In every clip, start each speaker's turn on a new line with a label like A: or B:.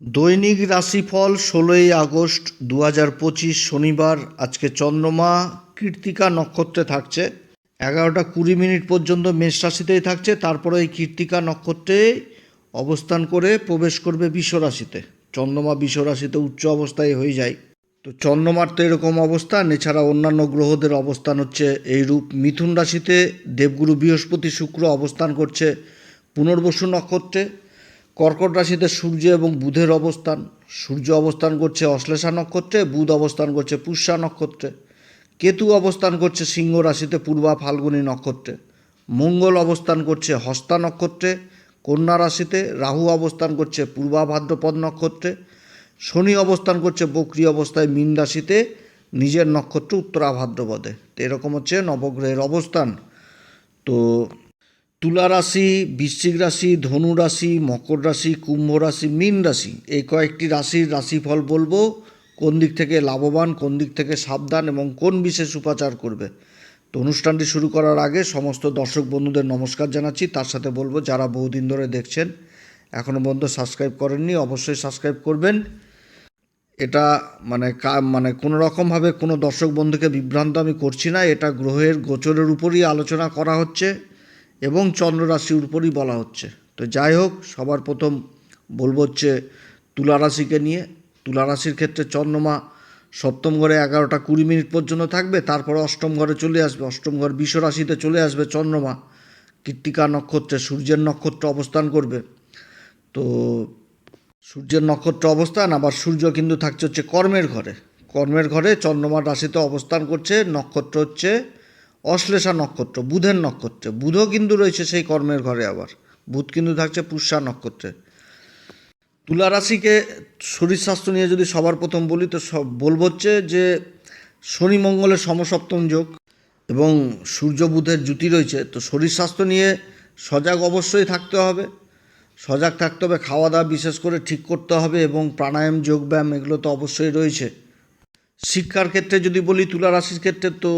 A: দৈনিক রাশিফল ষোলোই আগস্ট দু হাজার পঁচিশ শনিবার। আজকে চন্দ্রমা কীর্তিকা নক্ষত্রে থাকছে। এগারোটা কুড়ি মিনিট পর্যন্ত মেষ রাশিতেই থাকছে। তারপরে এই কীর্তিকা নক্ষত্রে অবস্থান করে প্রবেশ করবে বিশ্ব রাশিতে। চন্দ্রমা বিশ্ব রাশিতে উচ্চ অবস্থায় হয়ে যায়। তো চন্দ্রমার তো এরকম অবস্থান এছাড়া অন্যান্য গ্রহদের অবস্থান হচ্ছে এই রূপ মিথুন রাশিতে দেবগুরু বৃহস্পতি শুক্র অবস্থান করছে পুনর্বসু নক্ষত্রে। কর্কট রাশিতে সূর্য এবং বুধের অবস্থান। সূর্য অবস্থান করছে অশ্লেষা নক্ষত্রে, বুধ অবস্থান করছে পুষ্যা নক্ষত্রে। কেতু অবস্থান করছে সিংহ রাশিতে পূর্বা ফাল্গুনী নক্ষত্রে। মঙ্গল অবস্থান করছে হস্তা নক্ষত্রে। কন্যা রাশিতে রাহু অবস্থান করছে পূর্বা ভাদ্রপদ নক্ষত্রে। শনি অবস্থান করছে বক্রি অবস্থায় মীন রাশিতে, নিজের নক্ষত্র উত্তরা ভাদ্রপদে। তো এরকম হচ্ছে নবগ্রহের অবস্থান। তো তুলা রাশি, বৃশ্চিক রাশি, ধনু রাশি, মকর রাশি, কুম্ভ রাশি, মীন রাশি, এই কয়েকটি রাশির রাশিফল বলব। কোন দিক থেকে লাভবান, কোন দিক থেকে সাবধান এবং কোন বিশেষ উপাচার করবে। তো অনুষ্ঠানটি শুরু করার আগে সমস্ত দর্শক বন্ধুদের নমস্কার জানাচ্ছি। তার সাথে বলব, যারা বহুদিন ধরে দেখছেন এখনও পর্যন্ত সাবস্ক্রাইব করেননি, অবশ্যই সাবস্ক্রাইব করবেন। এটা মানে মানে কোনো রকমভাবে কোনো দর্শক বন্ধুকে বিভ্রান্ত আমি করছি না। এটা গ্রহের গোচরের উপরই আলোচনা করা হচ্ছে। এবং চন্দ্র রাশির উপরই বলা হচ্ছে। তো যাই হোক, সবার প্রথম বলব হচ্ছে তুলা রাশিকে নিয়ে। তুলা রাশির ক্ষেত্রে চন্দ্রমা সপ্তম ঘরে এগারোটা কুড়ি মিনিট পর্যন্ত থাকবে, তারপরে অষ্টম ঘরে চলে আসবে। অষ্টম ঘর বিষ রাশিতে চলে আসবে চন্দ্রমা। কৃত্তিকা নক্ষত্রে সূর্যের নক্ষত্র অবস্থান করবে। তো সূর্যের নক্ষত্র অবস্থান, আবার সূর্য কিন্তু থাকছে হচ্ছে কর্মের ঘরে। কর্মের ঘরে চন্দ্রমার রাশিতে অবস্থান করছে, নক্ষত্র হচ্ছে অশ্লেষা নক্ষত্র, বুধের নক্ষত্রে। বুধও কিন্তু রয়েছে সেই কর্মের ঘরে আবার। বুধ কিন্তু থাকছে পুষ্যা নক্ষত্রে। তুলা রাশিকে শরীর স্বাস্থ্য নিয়ে যদি সবার প্রথম বলি, তো সব বলব হচ্ছে যে শনি মঙ্গলের সমসপ্তম যোগ এবং সূর্য বুধের জুতি রয়েছে, তো শরীর স্বাস্থ্য নিয়ে সজাগ অবশ্যই থাকতে হবে। সজাগ থাকতে হবে, খাওয়া দাওয়া বিশেষ করে ঠিক করতে হবে এবং প্রাণায়াম যোগব্যায়াম এগুলো তো অবশ্যই রয়েছে। শিক্ষার ক্ষেত্রে যদি বলি, তুলা রাশির ক্ষেত্রে তো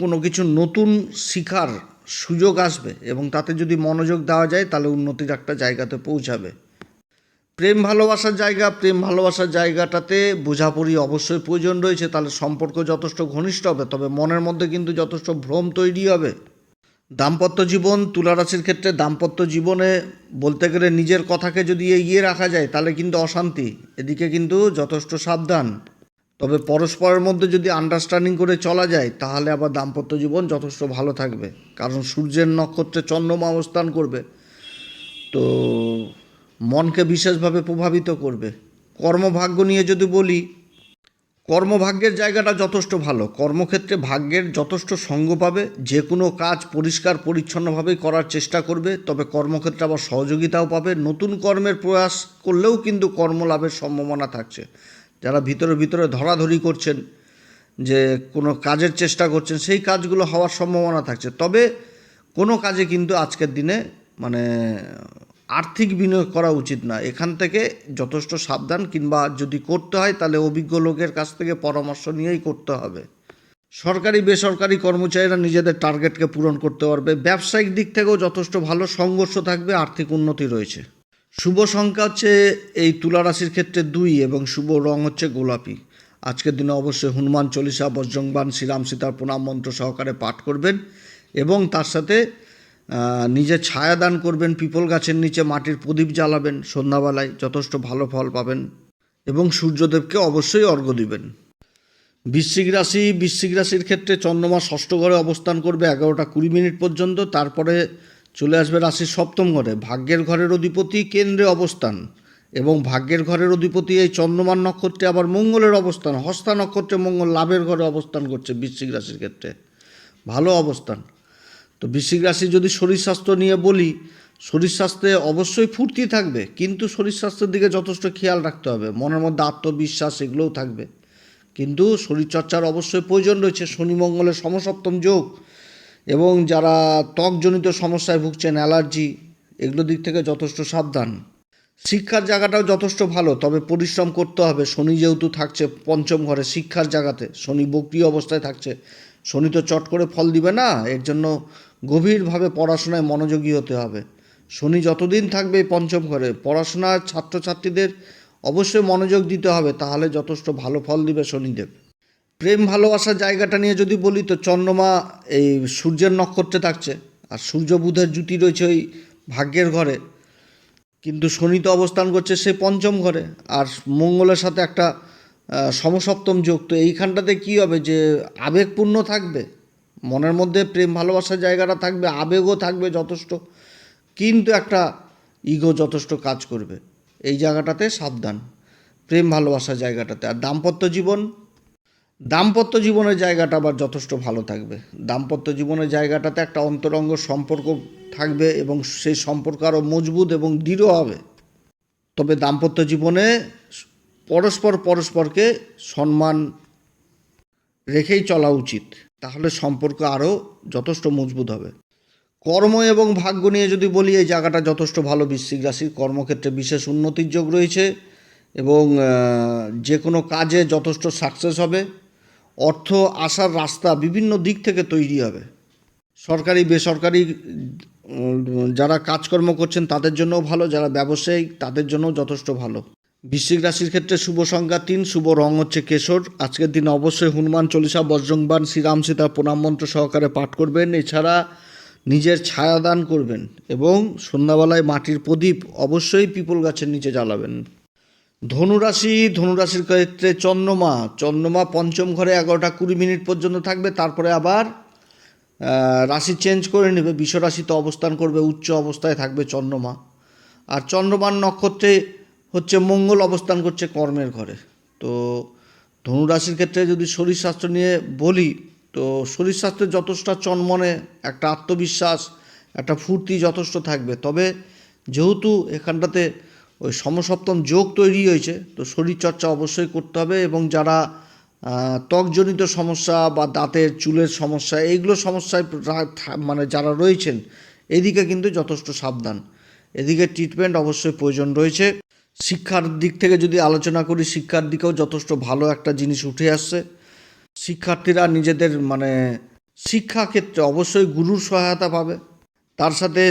A: কোনো কিছু নতুন শিখার সুযোগ আসবে এবং তাতে যদি মনোযোগ দেওয়া যায়, তাহলে উন্নতির একটা জায়গাতে পৌঁছাবে। প্রেম ভালোবাসার জায়গা, প্রেম ভালোবাসার জায়গাটাতে বোঝাপড়ি অবশ্যই প্রয়োজন রয়েছে, তাহলে সম্পর্ক যথেষ্ট ঘনিষ্ঠ হবে, তবে মনের মধ্যে কিন্তু যথেষ্ট ভ্রম তৈরি হবে। দাম্পত্য জীবন, তুলা রাশির ক্ষেত্রে দাম্পত্য জীবনে বলতে গেলে নিজের কথাকে যদি এগিয়ে রাখা যায়, তাহলে কিন্তু অশান্তি, এদিকে কিন্তু যথেষ্ট সাবধান। তবে পরস্পরের মধ্যে যদি আন্ডারস্ট্যান্ডিং করে চলা যায়, তাহলে আবার দাম্পত্য জীবন যথেষ্ট ভালো থাকবে। কারণ সূর্যের নক্ষত্রে চন্দ্রমা অবস্থান করবে। তো মনকে বিশেষভাবে প্রভাবিত করবে। কর্মভাগ্য নিয়ে যদি বলি, কর্মভাগ্যের জায়গাটা যথেষ্ট ভালো। কর্মক্ষেত্রে ভাগ্যের যথেষ্ট সঙ্গ পাবে। যে কোনো কাজ পরিষ্কার পরিচ্ছন্নভাবেই করার চেষ্টা করবে। তবে কর্মক্ষেত্রে আবার সহযোগিতাও পাবে। নতুন কর্মের প্রয়াস করলেও কিন্তু কর্মলাভের সম্ভাবনা থাকছে। যারা ভিতরে ভিতরে ধরাধরি করছেন, যে কোনো কাজের চেষ্টা করছেন, সেই কাজগুলো হওয়ার সম্ভাবনা থাকছে। তবে কোনো কাজে কিন্তু আজকের দিনে মানে আর্থিক বিনিয়োগ করা উচিত না। এখান থেকে যথেষ্ট সাবধান, কিংবা যদি করতে হয়, তাহলে অভিজ্ঞ লোকের কাছ থেকে পরামর্শ নিয়েই করতে হবে। সরকারি, বেসরকারি কর্মচারীরা নিজেদের টার্গেটকে পূরণ করতে পারবে। ব্যবসায়িক দিক থেকেও যথেষ্ট ভালো সংঘর্ষ থাকবে, আর্থিক উন্নতি রয়েছে। শুভ সংখ্যা হচ্ছে এই তুলা রাশির ক্ষেত্রে দুই এবং শুভ রং হচ্ছে গোলাপি। আজকের দিনে অবশ্যই হনুমান চল্লিশা বজ্রংবান শ্রীরাম সীতার প্রণাম মন্ত্র সহকারে পাঠ করবেন এবং তার সাথে নিজে ছায়া দান করবেন, পিপল গাছের নিচে মাটির প্রদীপ জ্বালাবেন, সন্ধ্যাবেলায় যথেষ্ট ভালো ফল পাবেন এবং সূর্যদেবকে অবশ্যই অর্ঘ্য দিবেন। বৃশ্চিক রাশি, বৃশ্চিক রাশির ক্ষেত্রে চন্দ্রমা ষষ্ঠ ঘরে অবস্থান করবে এগারোটা কুড়ি মিনিট পর্যন্ত, তারপরে চলে আসবে রাশির সপ্তম ঘরে। ভাগ্যের ঘরের অধিপতি কেন্দ্রে অবস্থান এবং ভাগ্যের ঘরের অধিপতি এই চন্দ্রমান নক্ষত্রে আবার মঙ্গলের অবস্থান। হস্তা নক্ষত্রে মঙ্গল লাভের ঘরে অবস্থান করছে বৃশ্চিক রাশির ক্ষেত্রে। ভালো অবস্থান। তো বৃশ্চিক রাশি যদি শরীর স্বাস্থ্য নিয়ে বলি, শরীর স্বাস্থ্যে অবশ্যই ফুর্তি থাকবে, কিন্তু শরীর স্বাস্থ্যের দিকে যথেষ্ট খেয়াল রাখতে হবে। মনের মধ্যে আত্মবিশ্বাস এগুলোও থাকবে। কিন্তু শরীরচর্চার অবশ্যই প্রয়োজন রয়েছে। শনি মঙ্গলের সমসপ্তম যোগ এবং যারা ত্বকজনিত সমস্যায় ভুগছেন, অ্যালার্জি, এগুলো দিক থেকে যথেষ্ট সাবধান। শিক্ষার জায়গাটাও যথেষ্ট ভালো, তবে পরিশ্রম করতে হবে। শনি যেহেতু থাকছে পঞ্চম ঘরে শিক্ষার জায়গাতে, শনি বক্রিয় অবস্থায় থাকছে। শনি তো চট করে ফল দিবে না, এর জন্য গভীরভাবে পড়াশোনায় মনোযোগী হতে হবে। শনি যতদিন থাকবে পঞ্চম ঘরে, পড়াশোনার ছাত্রছাত্রীদের অবশ্যই মনোযোগ দিতে হবে, তাহলে যথেষ্ট ভালো ফল দিবে শনিদেব। প্রেম ভালোবাসার জায়গাটা নিয়ে যদি বলি তো চন্দ্রমা এই সূর্যের নক্ষত্রে থাকছে। আর সূর্য বুধের জুতি রয়েছে ওই ভাগ্যের ঘরে। কিন্তু শনি তো অবস্থান করছে সে পঞ্চম ঘরে। আর মঙ্গলের সাথে একটা সমসপ্তম যোগ। তো এইখানটাতে কী হবে যে আবেগপূর্ণ থাকবে? মনের মধ্যে প্রেম ভালোবাসার জায়গাটা থাকবে, আবেগও থাকবে যথেষ্ট। কিন্তু একটা ইগো যথেষ্ট কাজ করবে। এই জায়গাটাতে সাবধান। প্রেম ভালোবাসার জায়গাটাতে। আর দাম্পত্য জীবন দাম্পত্য জীবনের জায়গাটা আবার যথেষ্ট ভালো থাকবে। দাম্পত্য জীবনের জায়গাটাতে একটা অন্তরঙ্গ সম্পর্ক থাকবে এবং সেই সম্পর্ক আরও মজবুত এবং দৃঢ় হবে। তবে দাম্পত্য জীবনে পরস্পর পরস্পরকে সম্মান রেখেই চলা উচিত। তাহলে সম্পর্ক আরও যথেষ্ট মজবুত হবে। কর্ম এবং ভাগ্য নিয়ে যদি বলি, এই জায়গাটা যথেষ্ট ভালো। বৃশ্চিক রাশির কর্মক্ষেত্রে বিশেষ উন্নতির যোগ রয়েছে এবং যে কোনো কাজে যথেষ্ট সাকসেস হবে। অর্থ আসার রাস্তা বিভিন্ন দিক থেকে তৈরি হবে। সরকারি, বেসরকারি যারা কাজকর্ম করছেন তাদের জন্যও ভালো, যারা ব্যবসায়ী তাদের জন্যও যথেষ্ট ভালো। বৃশ্চিক রাশির ক্ষেত্রে শুভ সংখ্যা তিন, শুভ রং হচ্ছে কেশর। আজকের দিন অবশ্যই হনুমান চল্লিশা বজ্রংবান শ্রীরাম সীতা প্রণাম মন্ত্র সহকারে পাঠ করবেন। এছাড়া নিজের ছায়া দান করবেন এবং সন্ধ্যাবেলায় মাটির প্রদীপ অবশ্যই পিপল গাছের নিচে জ্বালাবেন। ধনুরাশি, ধনুরাশির ক্ষেত্রে চন্দ্রমা। চন্দ্রমা পঞ্চম ঘরে এগারোটা কুড়ি মিনিট পর্যন্ত থাকবে, তারপরে আবার রাশি চেঞ্জ করে নেবে, বিশ্বরাশিতে অবস্থান করবে, উচ্চ অবস্থায় থাকবে চন্দ্রমা। আর চন্দ্রমার নক্ষত্রে হচ্ছে মঙ্গল অবস্থান করছে কর্মের ঘরে। তো ধনুরাশির ক্ষেত্রে যদি শরীর স্বাস্থ্য নিয়ে বলি, তো শরীর স্বাস্থ্যের যথেষ্ট চনমনে একটা আত্মবিশ্বাস, একটা ফুর্তি যথেষ্ট থাকবে। তবে যেহেতু এখানটাতে ওই সমসপ্তম যোগ তৈরি হয়েছে, তো শরীরচর্চা অবশ্যই করতে হবে এবং যারা ত্বকজনিত সমস্যা বা দাঁতের চুলের সমস্যা, এইগুলো সমস্যায় মানে যারা রয়েছেন, এদিকে কিন্তু যথেষ্ট সাবধান। এদিকে ট্রিটমেন্ট অবশ্যই প্রয়োজন রয়েছে। শিক্ষার দিক থেকে যদি আলোচনা করি, শিক্ষার দিকেও যথেষ্ট ভালো একটা জিনিস উঠে আসছে। শিক্ষার্থীরা নিজেদের মানে শিক্ষা ক্ষেত্রে অবশ্যই গুরুর সহায়তা পাবে। তার সাথে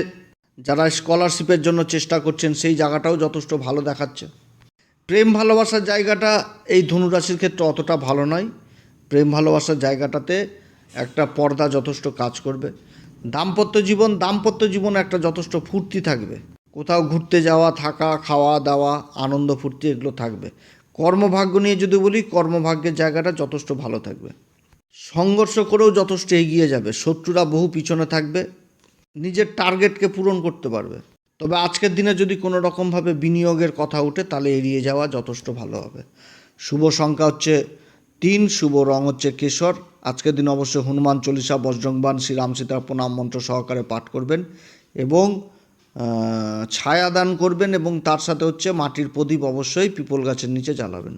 A: যারা স্কলারশিপের জন্য চেষ্টা করছেন, সেই জায়গাটাও যথেষ্ট ভালো দেখাচ্ছে। প্রেম ভালোবাসার জায়গাটা এই ধনুরাশির ক্ষেত্রে অতটা ভালো নয়। প্রেম ভালোবাসার জায়গাটাতে একটা পর্দা যথেষ্ট কাজ করবে। দাম্পত্য জীবন দাম্পত্য জীবন একটা যথেষ্ট ফুর্তি থাকবে। কোথাও ঘুরতে যাওয়া, থাকা, খাওয়া, দাওয়া, আনন্দ, ফুর্তি এগুলো থাকবে। কর্মভাগ্য নিয়ে যদি বলি, কর্মভাগ্যের জায়গাটা যথেষ্ট ভালো থাকবে। সংঘর্ষ করেও যথেষ্ট এগিয়ে যাবে। শত্রুরা বহু পিছনে থাকবে। নিজের টার্গেটকে পূরণ করতে পারবে। তবে আজকের দিনে যদি কোনো রকমভাবে বিনিয়োগের কথা ওঠে, তাহলে এড়িয়ে যাওয়া যথেষ্ট ভালো হবে। শুভ সংখ্যা হচ্ছে তিন, শুভ রং হচ্ছে কেশর। আজকের দিন অবশ্যই হনুমান চল্লিশা বজ্রংবান শ্রীরাম সীতার প্রণাম মন্ত্র সহকারে পাঠ করবেন এবং ছায়া দান করবেন এবং তার সাথে হচ্ছে মাটির প্রদীপ অবশ্যই পিপল গাছের নিচে জ্বালাবেন।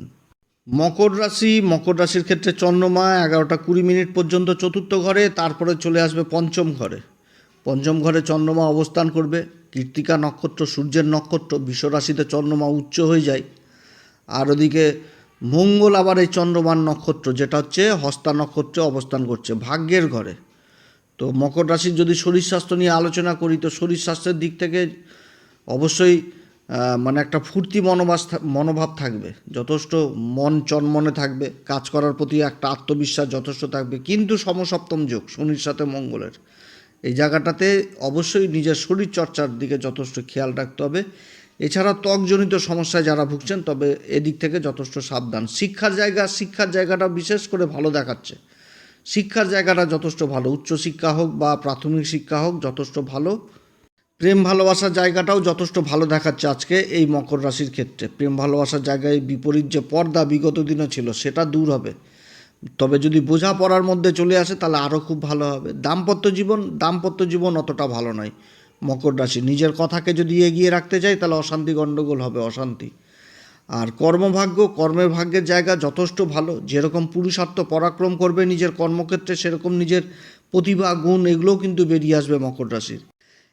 A: মকর রাশি, মকর রাশির ক্ষেত্রে চন্দ্রমা এগারোটা কুড়ি মিনিট পর্যন্ত চতুর্থ ঘরে, তারপরে চলে আসবে পঞ্চম ঘরে। পঞ্চম ঘরে চন্দ্রমা অবস্থান করবে, কৃত্তিকা নক্ষত্র সূর্যের নক্ষত্র, বিশ্বরাশিতে চন্দ্রমা উচ্চ হয়ে যায়। আর ওদিকে মঙ্গল আবার এই চন্দ্রমান নক্ষত্র, যেটা হচ্ছে হস্তা নক্ষত্রে অবস্থান করছে, ভাগ্যের ঘরে। তো মকর রাশির যদি শরীর স্বাস্থ্য নিয়ে আলোচনা করি, তো শরীর স্বাস্থ্যের দিক থেকে অবশ্যই মানে একটা ফুর্তি মনোবাস মনোভাব থাকবে। যথেষ্ট মন চনমনে থাকবে, কাজ করার প্রতি একটা আত্মবিশ্বাস যথেষ্ট থাকবে। কিন্তু সমসপ্তম যোগ, শনির সাথে মঙ্গলের। এই জায়গাটাতে অবশ্যই নিজের শরীর চর্চার দিকে যথেষ্ট খেয়াল রাখতে হবে। এছাড়া ত্বকজনিত সমস্যায় যারা ভুগছেন, তবে এদিক থেকে যথেষ্ট সাবধান। শিক্ষার জায়গা, শিক্ষার জায়গাটা বিশেষ করে ভালো দেখাচ্ছে। শিক্ষার জায়গাটা যথেষ্ট ভালো। উচ্চশিক্ষা হোক বা প্রাথমিক শিক্ষা হোক, যথেষ্ট ভালো। প্রেম ভালোবাসার জায়গাটাও যথেষ্ট ভালো দেখাচ্ছে আজকে এই মকর রাশির ক্ষেত্রে। প্রেম ভালোবাসার জায়গায় বিপরীত যে পর্দা বিগত দিনও ছিল, সেটা দূর হবে। তবে যদি বোঝাপড়ার মধ্যে চলে আসে, তাহলে আরও খুব ভালো হবে। দাম্পত্য জীবন দাম্পত্য জীবন অতটা ভালো নয়। মকর রাশি, নিজের কথাকে যদি এগিয়ে রাখতে চাই, তাহলে অশান্তি গণ্ডগোল হবে, অশান্তি। আর কর্মভাগ্য, কর্মের ভাগ্যের জায়গা যথেষ্ট ভালো। যেরকম পুরুষার্থ পরাক্রম করবে নিজের কর্মক্ষেত্রে, সেরকম নিজের প্রতিভা, গুণ, এগুলোও কিন্তু বেরিয়ে আসবে মকর রাশির।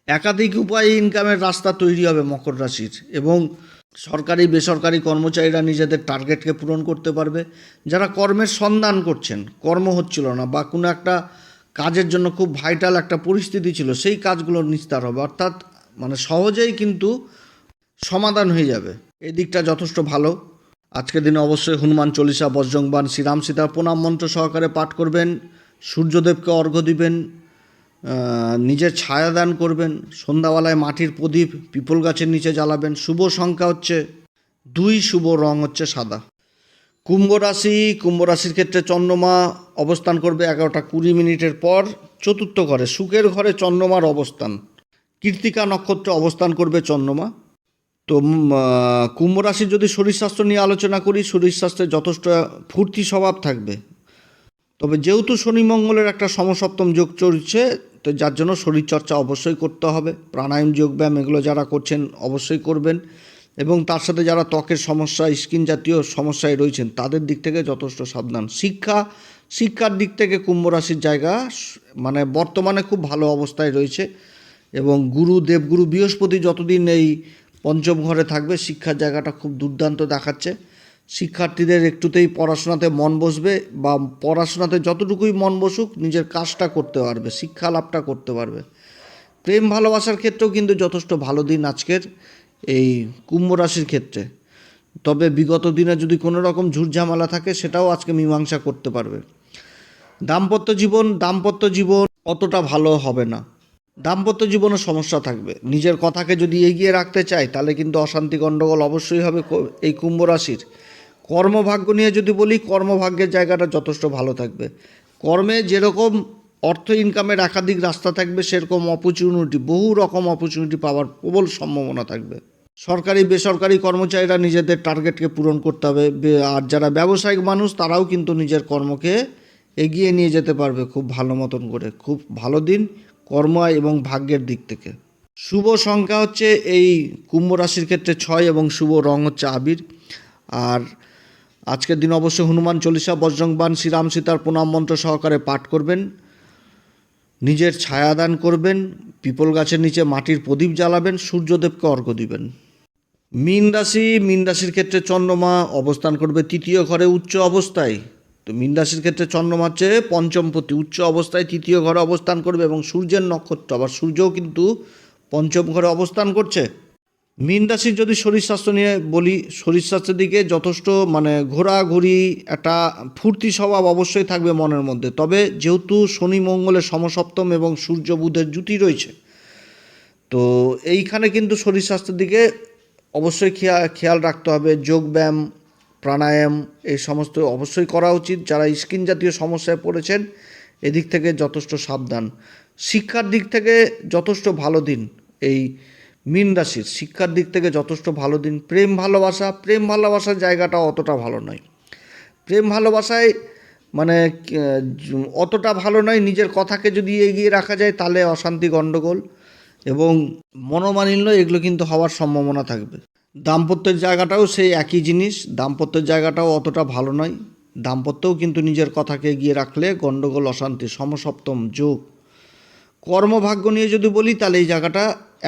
A: একাধিক উপায়ে ইনকামের রাস্তা তৈরি হবে মকর রাশির। এবং সরকারি, বেসরকারি কর্মচারীরা নিজেদের টার্গেটকে পূরণ করতে পারবে। যারা কর্মের সন্ধান করছেন, কর্ম হচ্ছিল না বা কোনো একটা কাজের জন্য খুব ভাইটাল একটা পরিস্থিতি ছিল, সেই কাজগুলো নিস্তার হবে। অর্থাৎ মানে সহজেই কিন্তু সমাধান হয়ে যাবে। এই দিকটা যথেষ্ট ভালো। আজকের দিনে অবশ্যই হনুমান চল্লিশা বজ্রংবান শ্রীরাম সীতা প্রণাম মন্ত্র সহকারে পাঠ করবেন। সূর্যদেবকে অর্ঘ্য দিবেন। নিজের ছায়া দান করবেন, সন্ধ্যাবেলায় মাটির প্রদীপ পিপল গাছের নিচে জ্বালাবেন, শুভ সংখ্যা হচ্ছে দুই, শুভ রং হচ্ছে সাদা। কুম্ভ রাশি, কুম্ভ রাশির ক্ষেত্রে চন্দ্রমা অবস্থান করবে এগারোটা কুড়ি মিনিটের পর, চতুর্থ ঘরে, সুখের ঘরে চন্দ্রমার অবস্থান। কীর্তিকা নক্ষত্রে অবস্থান করবে চন্দ্রমা। তো কুম্ভ রাশির যদি শরীর স্বাস্থ্য নিয়ে আলোচনা করি, শরীর স্বাস্থ্যে যথেষ্ট ফুর্তি স্বভাব থাকবে। তবে যেহেতু শনি মঙ্গলের একটা সমসপ্তম যোগ চলছে, তো যার জন্য শরীরচর্চা অবশ্যই করতে হবে। প্রাণায়াম, যোগব্যায়াম এগুলো যারা করছেন অবশ্যই করবেন। এবং তার সাথে যারা ত্বকের সমস্যা, স্কিন জাতীয় সমস্যায় রয়েছেন, তাদের দিক থেকে যথেষ্ট সাবধান। শিক্ষা, শিক্ষার দিক থেকে কুম্ভ রাশির জায়গা মানে বর্তমানে খুব ভালো অবস্থায় রয়েছে। এবং গুরু, দেবগুরু বৃহস্পতি যতদিন এই পঞ্চম ঘরে থাকবে, শিক্ষার জায়গাটা খুব দুর্দান্ত দেখাচ্ছে। শিক্ষার্থীদের একটুতেই পড়াশোনাতে মন বসবে বা পড়াশোনাতে যতটুকুই মন বসুক নিজের কাজটা করতে পারবে শিক্ষা লাভটা করতে পারবে। প্রেম ভালোবাসার ক্ষেত্রেও কিন্তু যথেষ্ট ভালো দিন আজকের এই কুম্ভ রাশির ক্ষেত্রে। তবে বিগত দিনে যদি কোনো রকম ঝুটঝামেলা থাকে সেটাও আজকে মীমাংসা করতে পারবে। দাম্পত্য জীবন দাম্পত্য জীবন অতটা ভালো হবে না। দাম্পত্য জীবনে সমস্যা থাকবে। নিজের কথাকে যদি এগিয়ে রাখতে চায় তাহলে কিন্তু অশান্তি গণ্ডগোল অবশ্যই হবে এই কুম্ভ রাশির। কর্মভাগ্য নিয়ে যদি বলি, কর্মভাগ্যের জায়গাটা যথেষ্ট ভালো থাকবে। কর্মে যেরকম অর্থ ইনকামের একাধিক রাস্তা থাকবে, সেরকম অপরচুনিটি বহু রকম অপরচুনিটি পাওয়ার প্রবল সম্ভাবনা থাকবে। সরকারি, বেসরকারি কর্মচারীরা নিজেদের টার্গেটকে পূরণ করতে হবে। আর যারা ব্যবসায়িক মানুষ, তারাও কিন্তু নিজের কর্মকে এগিয়ে নিয়ে যেতে পারবে খুব ভালো মতন করে। খুব ভালো দিন, কর্ম এবং ভাগ্যের দিক থেকে। শুভ সংখ্যা হচ্ছে এই কুম্ভ রাশির ক্ষেত্রে ছয় এবং শুভ রং হচ্ছে আবির। আর আজকের দিন অবশ্যই হনুমান চল্লিশা বজ্রংবান শ্রীরাম সীতার প্রণাম মন্ত্র সহকারে পাঠ করবেন, নিজের ছায়া দান করবেন, পিপল গাছের নিচে মাটির প্রদীপ জ্বালাবেন, সূর্যদেবকে অর্ঘ্য দিবেন। মীন রাশি, মীন রাশির ক্ষেত্রে চন্দ্রমা অবস্থান করবে তৃতীয় ঘরে উচ্চ অবস্থায়। তো মীন রাশির ক্ষেত্রে চন্দ্রমা হচ্ছে পঞ্চমপতি উচ্চ অবস্থায় তৃতীয় ঘরে অবস্থান করবে এবং সূর্যের নক্ষত্র, আবার সূর্যও কিন্তু পঞ্চম ঘরে অবস্থান করছে। মীন রাশির যদি শরীর স্বাস্থ্য নিয়ে বলি, শরীর স্বাস্থ্যের দিকে যথেষ্ট মানে ঘোরাঘুরি, একটা ফুর্তি স্বভাব অবশ্যই থাকবে মনের মধ্যে। তবে যেহেতু শনি মঙ্গলের সমসপ্তম এবং সূর্য বুধের জুতি রয়েছে, তো এইখানে কিন্তু শরীর স্বাস্থ্যের দিকে অবশ্যই খেয়াল খেয়াল রাখতে হবে। যোগব্যায়াম প্রাণায়াম, এই সমস্ত অবশ্যই করা উচিত। যারা স্কিন জাতীয় সমস্যায় পড়েছেন, এদিক থেকে যথেষ্ট সাবধান। শিক্ষার দিক থেকে যথেষ্ট ভালো দিন এই মীন রাশির শিক্ষার দিক থেকে যথেষ্ট ভালো দিন। প্রেম ভালোবাসা, প্রেম ভালোবাসার জায়গাটা অতটা ভালো নয়। প্রেম ভালোবাসায় মানে অতটা ভালো নয়, নিজের কথাকে যদি এগিয়ে রাখা যায় তাহলে অশান্তি গণ্ডগোল এবং মনোমালিন্য এগুলো কিন্তু হওয়ার সম্ভাবনা থাকবে। দাম্পত্যের জায়গাটাও সেই একই জিনিস, দাম্পত্যের জায়গাটাও অতটা ভালো নয়। দাম্পত্যও কিন্তু নিজের কথাকে এগিয়ে রাখলে গণ্ডগোল অশান্তি, সমসপ্তম যোগ কর্মভাগ্য নিয়ে যদি বলি, তাহলে এই জায়গাটা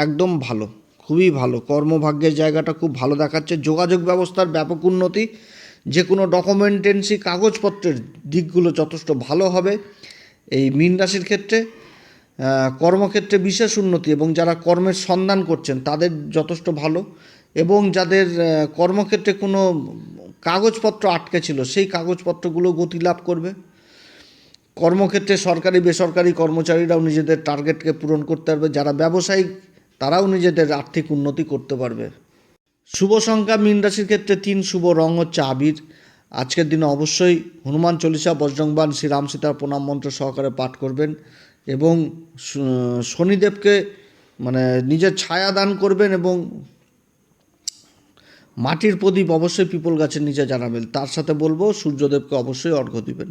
A: একদম ভালো, খুবই ভালো। কর্মভাগ্যের জায়গাটা খুব ভালো দেখাচ্ছে। যোগাযোগ ব্যবস্থার ব্যাপক উন্নতি, যে কোনো ডকুমেন্টেন্সি কাগজপত্রের দিকগুলো যথেষ্ট ভালো হবে এই মীন রাশির ক্ষেত্রে। কর্মক্ষেত্রে বিশেষ উন্নতি এবং যারা কর্মের সন্ধান করছেন, তাদের যথেষ্ট ভালো এবং যাদের কর্মক্ষেত্রে কোনো কাগজপত্র আটকে ছিল, সেই কাগজপত্রগুলো গতি লাভ করবে। কর্মক্ষেত্রে সরকারি, বেসরকারি কর্মচারীরাও নিজেদের টার্গেটকে পূরণ করতে পারবে। যারা ব্যবসায়িক তারাও নিজেদের আর্থিক উন্নতি করতে পারবে। শুভ সংখ্যা মীন রাশির ক্ষেত্রে তিন শুভ রং হচ্ছে আবির। আজকের দিনে অবশ্যই হনুমান চল্লিশা বজ্রংবান শ্রীরাম সীতার প্রণাম মন্ত্র সহকারে পাঠ করবেন এবং শনিদেবকে মানে নিজের ছায়া দান করবেন এবং মাটির প্রদীপ অবশ্যই পিপল গাছের নিচে জানাবেন। তার সাথে বলব, সূর্যদেবকে অবশ্যই অর্ঘ্য দিবেন।